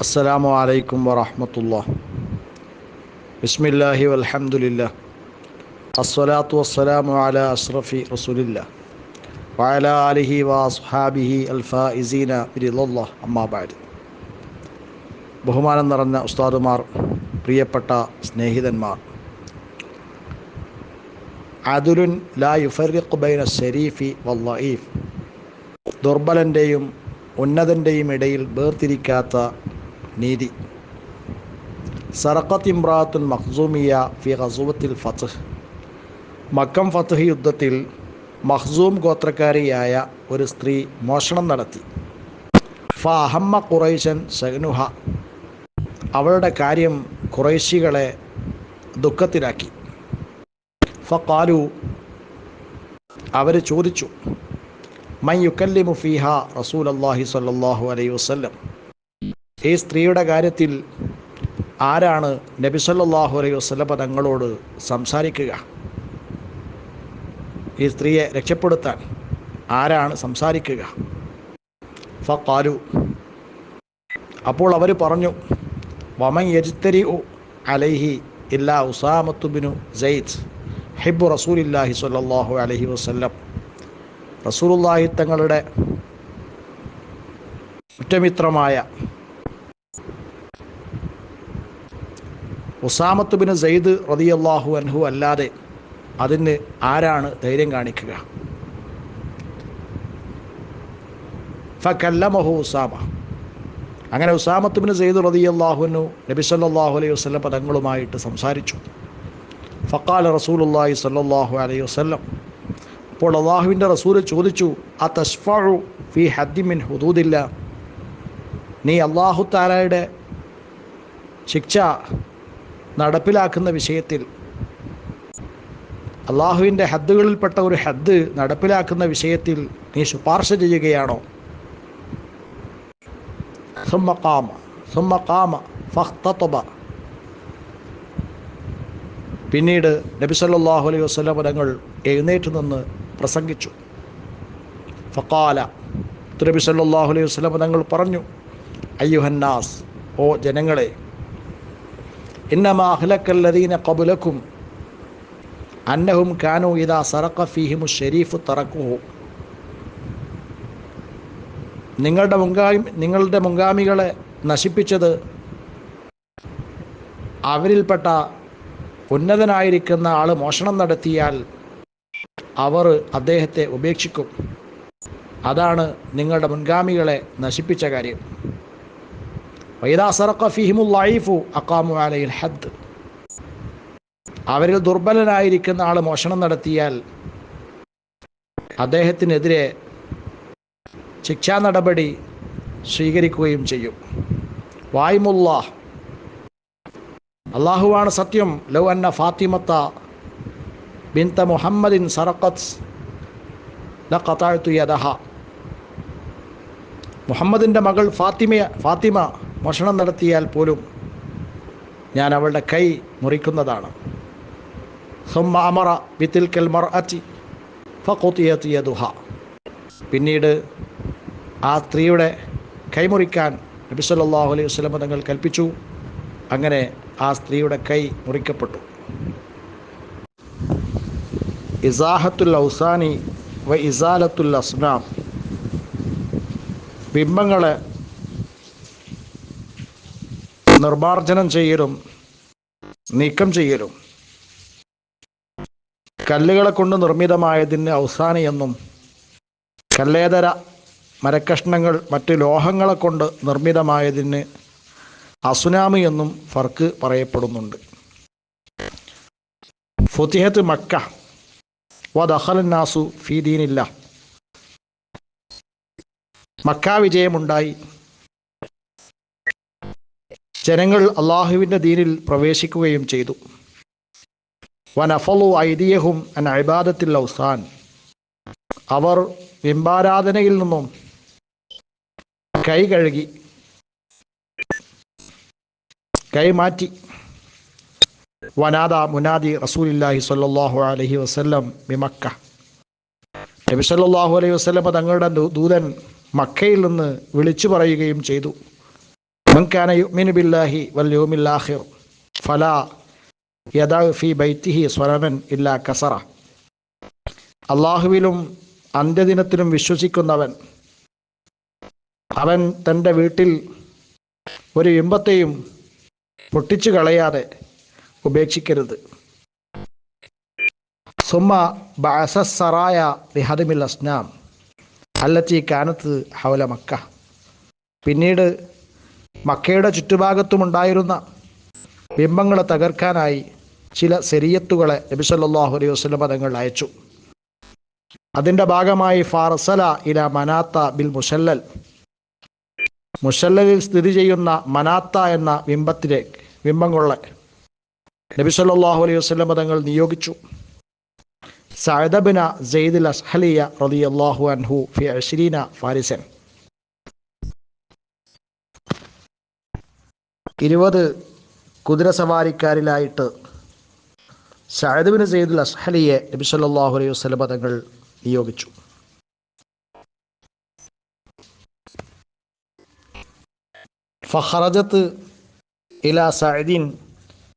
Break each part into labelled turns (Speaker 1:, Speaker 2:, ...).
Speaker 1: السلام عليكم ورحمة الله بسم الله والحمد لله الصلاة والسلام على أشرف رسول الله وعلى آله وأصحابه الفائزين برضا الله أما بعد ബഹുമാനം നിറഞ്ഞ ഉസ്താദുമാർ പ്രിയപ്പെട്ട സ്നേഹിതന്മാർ അദുലുൻ ലാ യുഫറിഖ് ബൈന ഷരീഫി വല്ലീഫ് ദുർബലൻ്റെയും ഉന്നതൻ്റെയും ഇടയിൽ വേർതിരിക്കാത്ത നീതി. സറക്കത്ത് ഇമ്രാത്തുൽ മഖ്സൂമിയ ഫി ഖസൂവത്തിൽ ഫത്ഹ്. മക്കം ഫത്ഹ് യുദ്ധത്തിൽ മഖ്സൂം ഗോത്രക്കാരിയായ ഒരു സ്ത്രീ മോഷണം നടത്തി. ഫ അഹമ്മ ഖുറൈശൻ സഗ്നുഹ അവളുടെ കാര്യം ഖുറൈശികളെ ദുഃഖത്തിലാക്കി. ഫ കാലു അവർ ചോദിച്ചു മൈ യുക്കല്ലിമു ഫീഹ റസൂൽ അള്ളാഹി സല്ലാഹു അലൈഹി വസ്ല്ലം? ഈ സ്ത്രീയുടെ കാര്യത്തിൽ ആരാണ് നബി സല്ലാഹു അലൈഹി വസ്ല തങ്ങളോട് സംസാരിക്കുക? ഈ സ്ത്രീയെ രക്ഷപ്പെടുത്താൻ ആരാണ് സംസാരിക്കുക? ഫാലു അപ്പോൾ അവർ പറഞ്ഞു വമൻ ഉ അലൈഹി ഇല്ലാ ഉസാമത്തുബിനു സെയ്ദ് ഹിബു റസൂലില്ലാഹി സല്ലാഹു അലഹി വസ്ല്ലം. റസൂലുള്ളാഹി തങ്ങളുടെ കുറ്റമിത്രമായ ഉസാമത്ത് ബിൻ സെയ്ദ് റതിയല്ലാഹു അൻഹു അല്ലാതെ അതിന് ആരാണ് ധൈര്യം കാണിക്കുക? ഫക്കല്ലമഹു ഉസാമ. അങ്ങനെ ഉസാമത്ത് ബിൻ സെയ്ദ് റതിയല്ലാഹുനു നബി സല്ലാഹു അലൈഹി വസ്ലം പദങ്ങളുമായിട്ട് സംസാരിച്ചു. ഫക്കാല റസൂലുല്ലാഹി സല്ലാഹു അലൈഹി വസ്ലം അപ്പോൾ അള്ളാഹുവിന്റെ റസൂൽ ചോദിച്ചു ആ തഷ്ഫു ഫി ഹദ്ദിമിൻ ഹുദൂദില്ല? നീ അള്ളാഹു താലയുടെ ശിക്ഷ നടപ്പിലാക്കുന്ന വിഷയത്തിൽ അള്ളാഹുവിന്റെ ഹദ്ദുകളിൽപ്പെട്ട ഒരു ഹദ്ദ് നടപ്പിലാക്കുന്ന വിഷയത്തിൽ നീ ശുപാർശ ചെയ്യുകയാണോ? സുമ്മക്കാമ സുമ്മക്കാമ ഫഖ്തബ പിന്നീട് നബി സല്ലാഹു അലൈഹി പദങ്ങൾ എഴുന്നേറ്റ് നിന്ന് പ്രസംഗിച്ചു. ഫക്കാല നബി സല്ലാഹു അലൈഹി പദങ്ങൾ പറഞ്ഞു അയ്യുഹന്നാസ് ഓ ജനങ്ങളെ ഇന്നമാ ഖബലക്കും അന്നഹും കാനു ഇദാ സറഖ ഫീഹിമു ഷരീഫ് തറക്കുഹു നിങ്ങളുടെ മുൻഗാമി നിങ്ങളുടെ മുങ്കാമികളെ നശിപ്പിച്ചത് അവരിൽപ്പെട്ട ഉന്നതനായിരിക്കുന്ന ആൾ മോഷണം നടത്തിയാൽ അവർ അദ്ദേഹത്തെ ഉപേക്ഷിക്കും. അതാണ് നിങ്ങളുടെ മുൻഗാമികളെ നശിപ്പിച്ച കാര്യം. ഹദ്. അവരിൽ ദുർബലനായിരിക്കുന്ന ആൾ മോഷണം നടത്തിയാൽ അദ്ദേഹത്തിനെതിരെ ശിക്ഷാ നടപടി സ്വീകരിക്കുകയും ചെയ്യും. വായ്മുല്ല അള്ളാഹുവാണ് സത്യം. ലൗ അന്ന ഫാത്തിമത്ത ബിൻത മുഹമ്മദിൻ സറക്കത്ത് ലഖത്താഴ്ത്തു യദഹ. മുഹമ്മദിന്റെ മകൾ ഫാത്തിമ ഫാത്തിമ മോഷണം നടത്തിയാൽ പോലും ഞാൻ അവളുടെ കൈ മുറിക്കുന്നതാണ്. സുമ്മ അമറ ബിത്തിൽ കെൽമർ അച്ചി ഫുത്തിയതുഹ പിന്നീട് ആ സ്ത്രീയുടെ കൈമുറിക്കാൻ നബി സല്ലല്ലാഹു അലൈഹി വസ്ലമ തങ്ങൾ കൽപ്പിച്ചു. അങ്ങനെ ആ സ്ത്രീയുടെ കൈ മുറിക്കപ്പെട്ടു. ഇസാഹത്തുൽ ഔസാനി വ ഇസാലത്തുൽ അസ്നാം. ബിംബങ്ങളെ നിർമാർജനം ചെയ്യലും നീക്കം ചെയ്യലും കല്ലുകളെ കൊണ്ട് നിർമ്മിതമായതിന് അവസാനം എന്നും കല്ലേതര മരക്കഷ്ണങ്ങൾ മറ്റ് ലോഹങ്ങളെ കൊണ്ട് നിർമ്മിതമായതിന് അസുനാമി എന്നും ഫർക്ക് പറയപ്പെടുന്നുണ്ട്. ഫുതിഹത്ത് മക്ക വ ദഹലന്നാസു ഫീദീനില്ല മക്ക വിജയമുണ്ടായി. ജനങ്ങൾ അള്ളാഹുവിന്റെ ദീനിൽ പ്രവേശിക്കുകയും ചെയ്തു. വനഫലു ഐതിയഹും അൻ അബാദത്തിൽ ഔസാൻ അവർ ബിംബാരാധനയിൽ നിന്നും കൈ കഴുകി കൈമാറ്റി വനാദ മുനാദി റസൂലില്ലാഹി സല്ലാഹു അലഹി വസ്ല്ലം ബിമക്ക നബി സല്ലാഹു അലൈഹി വസ്ലമ തങ്ങളുടെ ദൂതൻ മക്കയിൽ നിന്ന് വിളിച്ചു പറയുകയും ചെയ്തു. മൻകാന യുമിനു ബില്ലാഹി വൽ യൗമിൽ ആഖിർ ഫലാ യദാ ഫി ബൈത്തിഹി സ്വറമൻ ഇല്ലാ കസറ അള്ളാഹുവിലും അന്ത്യദിനത്തിലും വിശ്വസിക്കുന്നവൻ അവൻ തന്റെ വീട്ടിൽ ഒരു ഇമ്പത്തെയും പൊട്ടിച്ചു കളയാതെ ഉപേക്ഷിക്കരുത്. സുമ ബസറായ ബിഹദമിൽ അസ്നാം അല്ലത്തി കാനത്ത് ഹൗല മക്ക. പിന്നീട് മക്കയുടെ ചുറ്റുഭാഗത്തുമുണ്ടായിരുന്ന ബിംബങ്ങളെ തകർക്കാനായി ചില സെരിയത്തുകളെ നബി സല്ലല്ലാഹു അലൈഹി വസ്ലം പദങ്ങൾ അയച്ചു. അതിന്റെ ഭാഗമായി ഫാർസല ഇല മനാത്ത ബിൽ മുസല്ലൽ മുസല്ലലിൽ സ്ഥിതി ചെയ്യുന്ന മനാത്ത എന്ന ബിംബത്തിലേക്ക് ബിംബങ്ങളെ നബി സല്ലല്ലാഹു അലൈഹി വസ്ലം പദങ്ങൾ നിയോഗിച്ചു. സഅദബിന സെയ്ദുൽ അസ്ഹലിയ റളിയല്ലാഹു അൻഹു ഫി അശ്രീന ഫാരിസൻ. ഇരുപത് കുതിരസവാരിക്കാരിലായിട്ട് ബിൻ സെയ്ദുൽ അസ്ഹലിയെ നബി സല്ലാഹു അലൈഹി വസല്ലം തങ്ങൾ നിയോഗിച്ചു. ഫഹറജത്ത് ഇല സഅദീൻ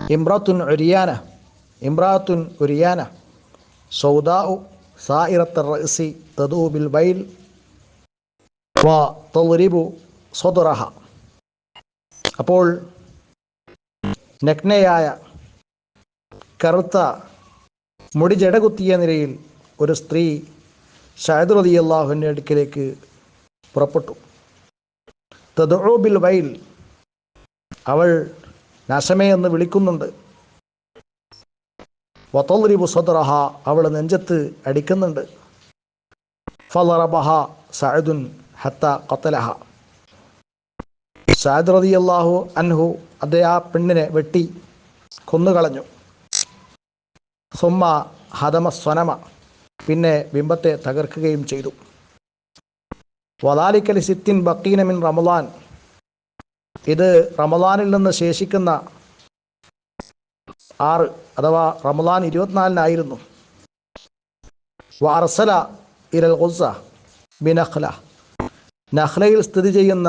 Speaker 1: ഇമ്രാത്തുൻ ഉരിയാന ഇമ്രാത്തുൻ ഉരിയാന സൗദാഉ സായിറത്ത് റഅസി തദൂ ബിൽ ബൈൽ വ തദ്രിബു സദറഹ അപ്പോൾ നഗ്നയായ കറുത്ത മുടി ജടകുത്തിയ നിലയിൽ ഒരു സ്ത്രീ ഷായദ് റതി അള്ളാഹുവിന്റെ അടുക്കിലേക്ക് പുറപ്പെട്ടു. തദോബിൽ വൈൽ അവൾ നശമേ എന്ന് വിളിക്കുന്നുണ്ട്. വത്തോറിബു സദറഹ അവൾ നെഞ്ചത്ത് അടിക്കുന്നുണ്ട്. ഫലറബഹ സഅദുൻ ഹത്ത ഖത്തലഹ. സഅദ് റതി അള്ളാഹു അൻഹു അദ്ദേഹം ആ പെണ്ണിനെ വെട്ടി കൊന്നുകളഞ്ഞു. സുമ്മ ഹതമ സ്വനമ. പിന്നെ ബിംബത്തെ തകർക്കുകയും ചെയ്തു. വദാലിക്കലി സിത്തിൻ ബക്കീനമിൻ റമദാൻ. ഇത് റമദാനിൽ നിന്ന് ശേഷിക്കുന്ന ആറ് അഥവാ റമദാൻ ഇരുപത്തിനാലിനായിരുന്നു. വാർസല ഇരൽ ഖുസ ബിനഖ്ല നഖ്ലയിൽ സ്ഥിതി ചെയ്യുന്ന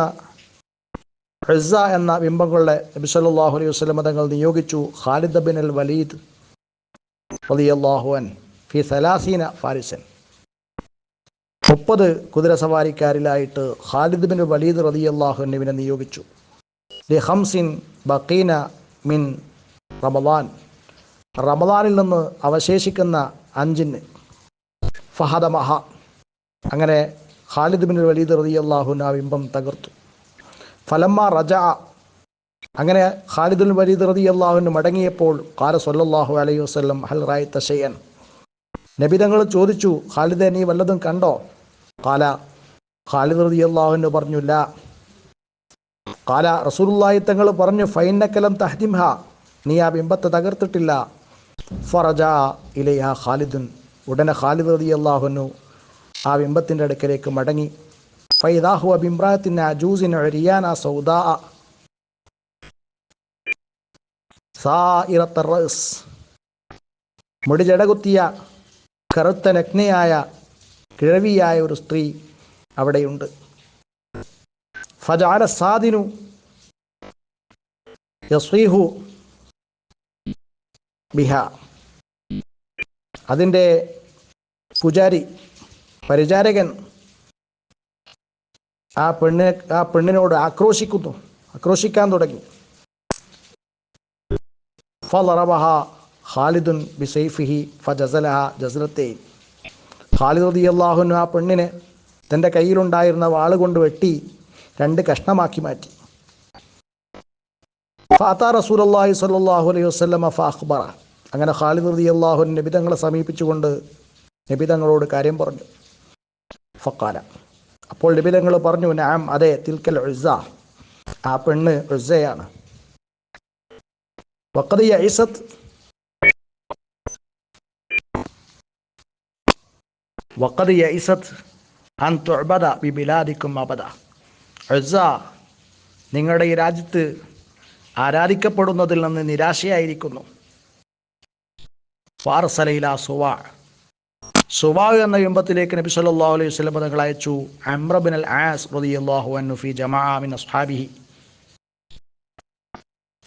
Speaker 1: ഹെസ എന്ന ബിംബങ്ങളുടെ നബി സല്ലല്ലാഹു അലൈഹി വസ്ലം തങ്ങൾ നിയോഗിച്ചു ഖാലിദ് ബിൻ അൽ വലീദ് റളിയല്ലാഹു അൻ ഫി സലാസീന ഫാരിസൻ. മുപ്പത് കുതിരസവാരിക്കാരിലായിട്ട് ഖാലിദ് ബിൻ വലീദ് റളിയല്ലാഹു എന്നിവിനെ നിയോഗിച്ചു. ദി ഹംസിൻ ബക്കീന മിൻ റമദാൻ. റമദാനിൽ നിന്ന് അവശേഷിക്കുന്ന അഞ്ചിന് ഫഹദ മഹ അങ്ങനെ ഖാലിദ് ബിൻ വലീദ് റളിയല്ലാഹു ആ ബിംബം തകർത്തു. ഫലമ്മ റജ. അങ്ങനെ ഖാലിദുൽ വലീദ് റതി അള്ളാഹുവിന് മടങ്ങിയപ്പോൾ കാല സൊല്ലാഹു അലൈഹി വസ്ലം ഹൽ റായ് തഷയൻ നബി തങ്ങൾ ചോദിച്ചു ഖാലിദെ നീ വല്ലതും കണ്ടോ? കാല ഖാലിദ് റതി അള്ളാഹുവിന് പറഞ്ഞില്ല കാല റസൂലുള്ളാഹി തങ്ങൾ പറഞ്ഞു ഫൈനക്കലം തഹ്ദിംഹ നീ ആ ബിംബത്തെ തകർത്തിട്ടില്ല. ഫറജ ഇലയ ഖാലിദുൻ. ഉടനെ ഖാലിദ് റതി അള്ളാഹുനു ആ ബിംബത്തിന്റെ അടുക്കലേക്ക് മടങ്ങി. ഫൈദാഹു അജൂസിൻ മുടി ജടകുത്തിയ കറുത്ത നഗ്നയായ കിഴവിയായ ഒരു സ്ത്രീ അവിടെയുണ്ട്. ഫജാല സാദിനു യസ്വീഹു ബിഹ. അതിന്റെ പുജാരി പരിചാരകൻ ആ പെണ്ണിനെ ആ പെണ്ണിനോട് ആക്രോശിക്കുന്നു. ആക്രോശിക്കാൻ തുടങ്ങി. ഫലറബഹ ഖാലിദുൻ ബിസൈഫിഹി ഫജസലഹ ജസലത്തെ ഖാലിദ് റതി അള്ളാഹുനു ആ പെണ്ണിനെ തന്റെ കയ്യിലുണ്ടായിരുന്ന വാൾ കൊണ്ട് വെട്ടി രണ്ട് കഷ്ണമാക്കി മാറ്റി. ഫാത്ത റസൂൽ അള്ളാഹി സല്ലാഹു അലൈഹി വസ്ലമ ഫാഹ്ബറ അങ്ങനെ ഖാലിദ് റതി അള്ളാഹുൻ നബിതങ്ങളെ സമീപിച്ചുകൊണ്ട് നബിതങ്ങളോട് കാര്യം പറഞ്ഞു. ഫക്കാല അപ്പോൾ നബിതങ്ങൾ പറഞ്ഞു നാം അതെ തിൽക്കൽ ഉസ ആ പെണ്ണ് ഉസയാണ് അൻ നിങ്ങളുടെ ഈ രാജ്യത്ത് ആരാധിക്കപ്പെടുന്നതിൽ നിന്ന് നിരാശയായിരിക്കുന്നു. ഫാർസലയില സുവാ. സുവാ എന്ന യുമ്പത്തിലേക്ക് നബി സല്ലാ അലൈഹി വസല്ലം തങ്ങൾ അയച്ചു അമ്രബിൻ ആസ് അസ്ഹാബിഹി.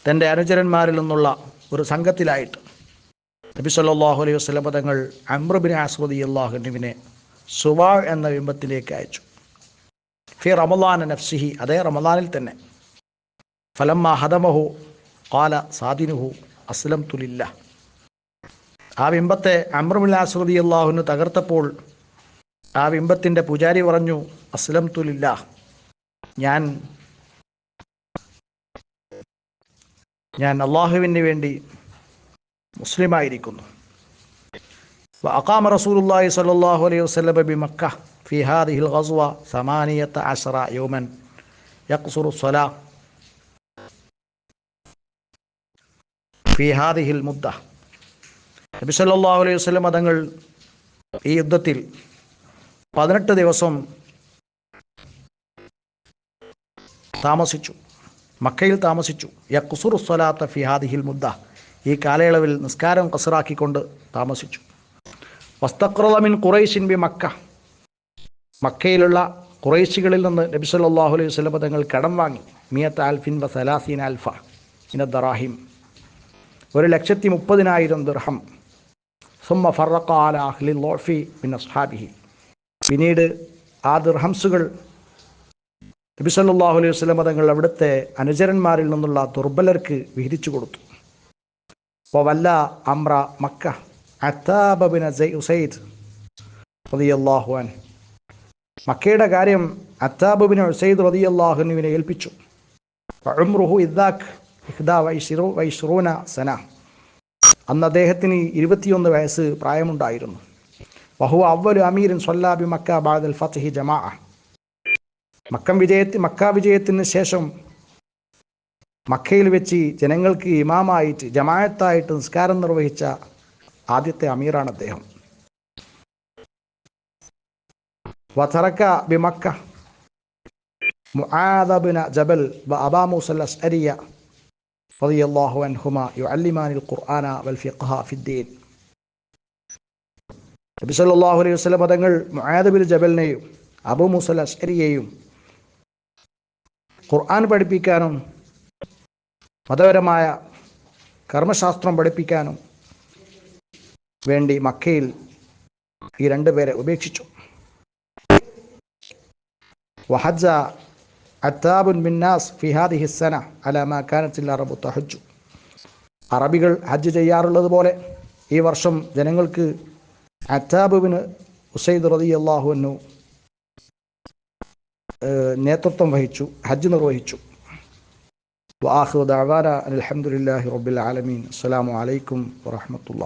Speaker 1: തന്റെ അനുചരന്മാരിൽ നിന്നുള്ള ഒരു സംഘത്തിലായിട്ട് നബി സല്ലാഹു അലൈഹി വസ്ലം തങ്ങൾ അമ്രബിൻ ആസ്വദി അള്ളാഹുനുവിനെ സുബാഹ് എന്ന ബിംബത്തിലേക്ക് അയച്ചു. ഫി റമലാൻ നഫ്സിഹി അതേ റമലാനിൽ തന്നെ. ഫലമ്മ ഹദമഹു കാല സാദിനുഹു അസ്ലം തുലില്ല ആ ബിംബത്തെ അമ്രമില്ലാസ്രതി അള്ളാഹുന് തകർത്തപ്പോൾ ആ ബിംബത്തിന്റെ പൂജാരി പറഞ്ഞു അസ്ലം തുലില്ല ഞാൻ ഞാൻ അള്ളാഹുവിന് വേണ്ടി മുസ്ലിമായിരിക്കുന്നു. അക്കാമ റസൂലുല്ലാഹി സല്ലാഹു അലൈഹി വസ്ലം ബി മക്ക ഫിഹാദി ഹിൽ ഹസ്വ സമാനിയത്ത് അഷറ യോമൻ യക്സുറു സ്വല ഹിൽ മുദ്ദ. നബി സല്ലല്ലാഹു അലൈഹി വസല്ലം തങ്ങൾ ഈ യുദ്ധത്തിൽ പതിനെട്ട് ദിവസം താമസിച്ചു. മക്കയിൽ താമസിച്ചു. യക്കുസുർ സ്വലാത്ത ഫി ഹാദിഹിൽ മുദ്ദ. ഈ കാലയളവിൽ നിസ്കാരം കസറാക്കിക്കൊണ്ട് താമസിച്ചു. വസ്തക്രതമിൻ ഖുറൈശിൻ ബി മക്ക. മക്കയിലുള്ള ഖുറൈശികളിൽ നിന്ന് നബി സല്ലല്ലാഹു അലൈഹി വസല്ലം തങ്ങൾ കടം വാങ്ങി. മിയത്ത് ആൽഫിൻ സലാസീൻ ആൽഫ ഇന ദറാഹിം. ഒരു ലക്ഷത്തി മുപ്പതിനായിരം ദിർഹം സുമ്മ അഹ്ലി ലോഫി പിന്നെ സ്ഹാബിഹി പിന്നീട് ആ ദിർഹംസുകൾ നബി സല്ലല്ലാഹു അലൈഹി വസ്ലം മതങ്ങൾ അവിടുത്തെ അനുചരന്മാരിൽ നിന്നുള്ള ദുർബലർക്ക് വിഹിരിച്ചു കൊടുത്തു. വല്ല അമ്ര മക്ക അത്താബിൻ മക്കയുടെ കാര്യം അത്താബിന് ഉസൈദ് റതിയല്ലാഹുനുവിനെ ഏൽപ്പിച്ചു. ഉംറുഹു വൈ വൈ സന. അന്ന് അദ്ദേഹത്തിന് ഇരുപത്തിയൊന്ന് വയസ്സ് പ്രായമുണ്ടായിരുന്നു. വഹു അവലു അമീരൻ സൊല്ലാബി മക്ക ബാദൽ ഫത്ഹി ജമാ. മക്കം വിജയത്തി മക്ക വിജയത്തിന് ശേഷം മക്കയിൽ വെച്ച് ജനങ്ങൾക്ക് ഇമാമായിട്ട് ജമായത്തായിട്ട് നിസ്കാരം നിർവഹിച്ച ആദ്യത്തെ അമീറാണ് അദ്ദേഹം. വതറക്ക ബിമക്ക മുആദബിന ജബൽ അബാ മൂസൽ റളിയല്ലാഹു عنهما يعلمان ഖുർആന വൽ في الدين നബി സല്ലല്ലാഹു അലൈഹി വസല്ലം തങ്ങൾ മുആദ് ജബലിനെയും അബു മുസല അസ്കരിയെയും ഖുർആൻ പഠിപ്പിക്കാനും മതപരമായ കർമ്മശാസ്ത്രം പഠിപ്പിക്കാനും വേണ്ടി മക്കയിൽ ഈ രണ്ടുപേരെ ഉപേക്ഷിച്ചു. വഹജ അത്താബുൻ ബിന്നാസ് ഫിഹാദി ഹിസ്സന അലമാക്കാനത്തിൽ അറബു തഹജു അറബികൾ ഹജ്ജ് ചെയ്യാറുള്ളത് പോലെ ഈ വർഷം ജനങ്ങൾക്ക് അത്താബുവിന് ഉസൈദ് റതി അള്ളാഹുവിനു നേതൃത്വം വഹിച്ചു ഹജ്ജ് നിർവഹിച്ചു. വാഹു ദാവാന അലഹമുല്ലാഹി റബുൽ ആലമീൻ. അസ്സാം വലൈക്കും വാഹമത്തുള്ള